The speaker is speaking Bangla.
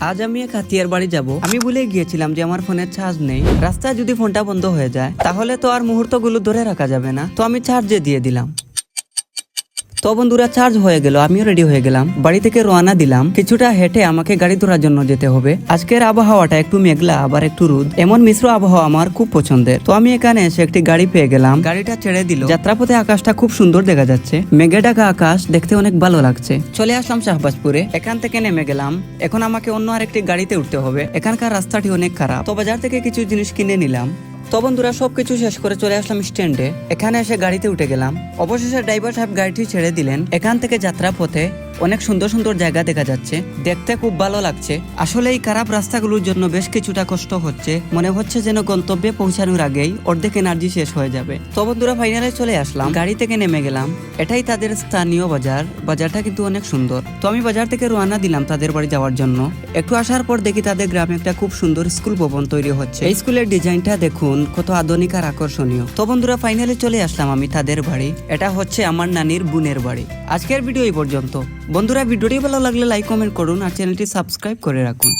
আজ আমি এক হাতিয়ার বাড়ি যাব। আমি ভুলে গিয়েছিলাম যে আমার ফোনের চার্জ নেই। রাস্তায় যদি ফোনটা বন্ধ হয়ে যায়, তাহলে তো আর মুহূর্তগুলো ধরে রাখা যাবে না। তো আমি চার্জে দিয়ে দিলাম। তো বন্ধুরা চার্জ হয়ে গেল, আমিও রেডি হয়ে গেলাম। বাড়ি থেকে রওনা দিলাম। কিছুটা হেঁটে আমাকে গাড়ি ধরার জন্য যেতে হবে। আজকের আবহাওয়াটা একটু মেঘলা, আবার একটু রোদ। এমন মিশ্র আবহাওয়া আমার খুব পছন্দের। তো আমি এখানে এসে একটি গাড়ি পেয়ে গেলাম। গাড়িটা ছেড়ে দিল। যাত্রাপথে আকাশটা খুব সুন্দর দেখা যাচ্ছে। মেঘে ঢাকা আকাশ দেখতে অনেক ভালো লাগছে। চলে আসলাম শাহবাজপুরে। এখান থেকে নেমে গেলাম। এখন আমাকে অন্য আরেকটি গাড়িতে উঠতে হবে। এখানকার রাস্তাটি অনেক খারাপ। তো বাজার থেকে কিছু জিনিস কিনে নিলাম। তো বন্ধুরা সবকিছু শেষ করে চলে আসলাম স্ট্যান্ডে। এখানে এসে গাড়িতে উঠে গেলাম। অবশেষে ড্রাইভার সাহেব গাড়িটি ছেড়ে দিলেন। এখান থেকে যাত্রা পথে অনেক সুন্দর সুন্দর জায়গা দেখা যাচ্ছে। দেখতে খুব ভালো লাগছে। আসলে এই খারাপ রাস্তাগুলোর জন্য বেশ কিছুটা কষ্ট হচ্ছে। মনে হচ্ছে যেন গন্তব্যে পৌঁছানোর আগেই অর্ধেক এনার্জি শেষ হয়ে যাবে। তো বন্ধুরা ফাইনালে চলে আসলাম। গাড়ি থেকে নেমে গেলাম। এটাই তাদের স্থানীয় বাজার। বাজারটা কিন্তু অনেক সুন্দর। তো আমি বাজার থেকে রওনা দিলাম তাদের বাড়ি যাওয়ার জন্য। একটু আসার পর দেখি তাদের গ্রামে একটা খুব সুন্দর স্কুল ভবন তৈরি হচ্ছে। এই স্কুলের ডিজাইনটা দেখুন, কত আধুনিক আর আকর্ষণীয়। তো বন্ধুরা ফাইনালে চলে আসলাম আমি তাদের বাড়ি। এটা হচ্ছে আমার নানির বোনের বাড়ি। আজকের ভিডিও এই পর্যন্ত। বন্ধুরা ভিডিওটি ভালো লাগলে লাইক কমেন্ট করুন আর চ্যানেলটি সাবস্ক্রাইব করে রাখুন।